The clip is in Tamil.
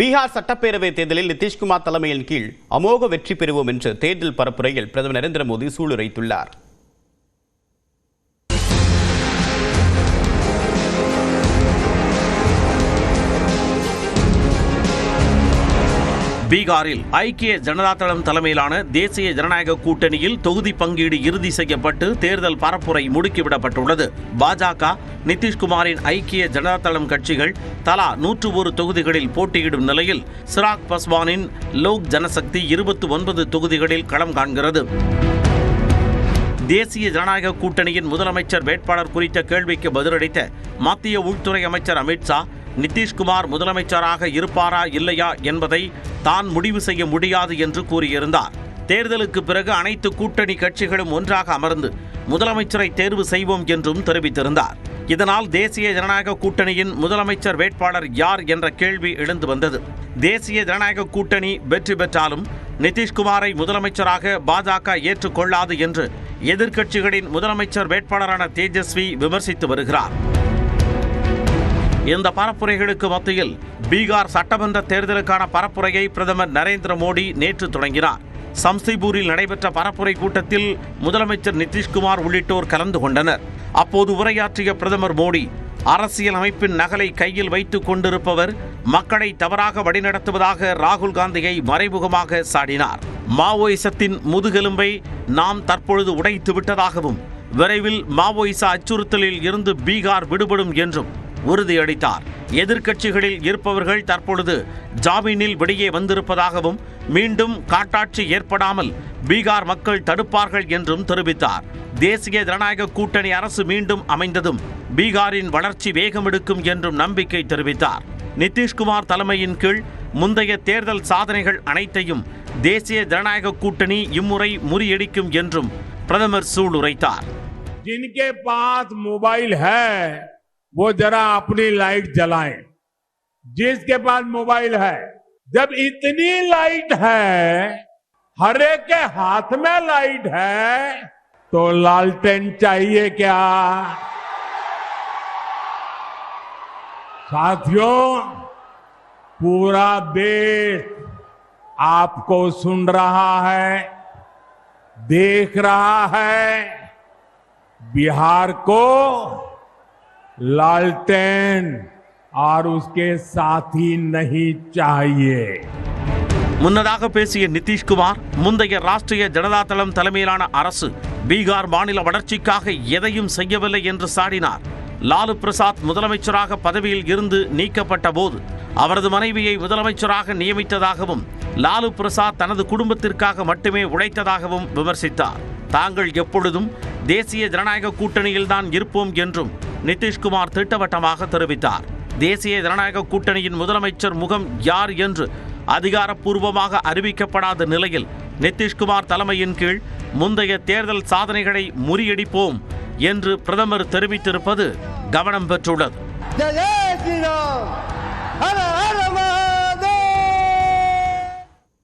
பீகார் சட்டப்பேரவை தேர்தலில் நிதிஷ்குமார் தலைமையின் கீழ் அமோக வெற்றி பெறுவோம் என்று தேர்தல் பரப்புரையில் பிரதமர் நரேந்திர மோடி சூளுரைத்துள்ளார். பீகாரில் ஐக்கிய ஜனதா தளம் தலைமையிலான தேசிய ஜனநாயக கூட்டணியில் தொகுதி பங்கீடு இறுதி செய்யப்பட்டு தேர்தல் பரப்புரை முடுக்கிவிடப்பட்டுள்ளது. பாஜக நிதிஷ்குமாரின் ஐக்கிய ஜனதா தளம் கட்சிகள் தலா நூற்று ஒரு தொகுதிகளில் போட்டியிடும் நிலையில் சிராக் பஸ்வானின் லோக் ஜனசக்தி இருபத்தி ஒன்பது தொகுதிகளில் களம் காண்கிறது. தேசிய ஜனநாயக கூட்டணியின் முதலமைச்சர் வேட்பாளர் குறித்த கேள்விக்கு பதிலளித்த மத்திய உள்துறை அமைச்சர் அமித்ஷா நிதிஷ்குமார் முதலமைச்சராக இருப்பாரா இல்லையா என்பதை தான் முடிவு செய்ய முடியாது என்று கூறியிருந்தார். தேர்தலுக்கு பிறகு அனைத்து கூட்டணி கட்சிகளும் ஒன்றாக அமர்ந்து முதலமைச்சரை தேர்வு செய்வோம் என்றும் தெரிவித்திருந்தார். இதனால் தேசிய ஜனநாயக கூட்டணியின் முதலமைச்சர் வேட்பாளர் யார் என்ற கேள்வி எழுந்து வந்தது. தேசிய ஜனநாயக கூட்டணி வெற்றி பெற்றாலும் நிதிஷ்குமாரை முதலமைச்சராக பாஜக ஏற்றுக்கொள்ளாது என்று எதிர்க்கட்சிகளின் முதலமைச்சர் வேட்பாளரான தேஜஸ்வி விமர்சித்து வருகிறார். இந்த பரப்புரைகளுக்கு மத்தியில் பீகார் சட்டமன்ற தேர்தலுக்கான பரப்புரையை பிரதமர் நரேந்திர மோடி நேற்று தொடங்கினார். சம்சிபூரில் நடைபெற்ற பரப்புரை கூட்டத்தில் முதலமைச்சர் நிதிஷ்குமார் உள்ளிட்டோர் கலந்து கொண்டனர். அப்போது உரையாற்றிய பிரதமர் மோடி அரசியல் அமைப்பின் நகலை கையில் வைத்துக் கொண்டிருப்பவர் மக்களை தவறாக வழிநடத்துவதாக ராகுல் காந்தியை மறைமுகமாக சாடினார். மாவோயிசத்தின் முதுகெலும்பை நாம் தற்பொழுது உடைத்து விட்டதாகவும் விரைவில் மாவோயிச அச்சுறுத்தலில் இருந்து பீகார் விடுபடும் என்றும் உறுதியளித்தார் எதிர்க்கட்சிகளில் இருப்பவர்கள் தற்பொழுது ஜாமீனில் வெளியே வந்திருப்பதாகவும் மீண்டும் காட்டாட்சி ஏற்படாமல் பீகார் மக்கள் தடுப்பார்கள் என்றும் தெரிவித்தார் தேசிய ஜனநாயக கூட்டணி அரசு மீண்டும் அமைந்ததும் பீகாரின் வளர்ச்சி வேகமெடுக்கும் என்றும் நம்பிக்கை தெரிவித்தார் நிதிஷ்குமார் தலைமையின் கீழ் முந்தைய தேர்தல் சாதனைகள் அனைத்தையும் தேசிய ஜனநாயக கூட்டணி இம்முறை முறியடிக்கும் என்றும் பிரதமர் சூளுரைத்தார் जिनके पास मोबाइल है वो जरा अपनी लाइट जलाएँ। जिसके पास मोबाइल है, जब इतनी लाइट है, हर एक के हाथ में लाइट है तो लालटेन चाहिए क्या? साथियों, पूरा देश आपको सुन रहा है, देख रहा है, बिहार को लालटेन और उसके साथी नहीं चाहिए முன்னதாக பேசிய நிதிஷ்குமார் முந்தைய ராஷ்டிரிய ஜனதா தளம் தலைமையிலான அரசு பீகார் மாநில வளர்ச்சிக்காக எதையும் செய்யவில்லை என்று சாடினார் லாலு பிரசாத் முதலமைச்சராக பதவியில் இருந்து நீக்கப்பட்ட போது அவரது மனைவியை முதலமைச்சராக நியமித்ததாகவும் லாலு பிரசாத் தனது குடும்பத்திற்காக மட்டுமே உழைத்ததாகவும் விமர்சித்தார் தாங்கள் எப்பொழுதும் தேசிய ஜனநாயக கூட்டணியில் தான் இருப்போம் என்றும் நிதிஷ்குமார் திட்டவட்டமாக தெரிவித்தார். தேசிய ஜனநாயக கூட்டணியின் முதலமைச்சர் முகம் யார் என்று அதிகாரப்பூர்வமாக அறிவிக்கப்படாத நிலையில் நிதிஷ்குமார் தலைமையின் கீழ் முந்தைய தேர்தல் சாதனைகளை முறியடிப்போம் என்று பிரதமர் தெரிவித்திருப்பது கவனம் பெற்றுள்ளது.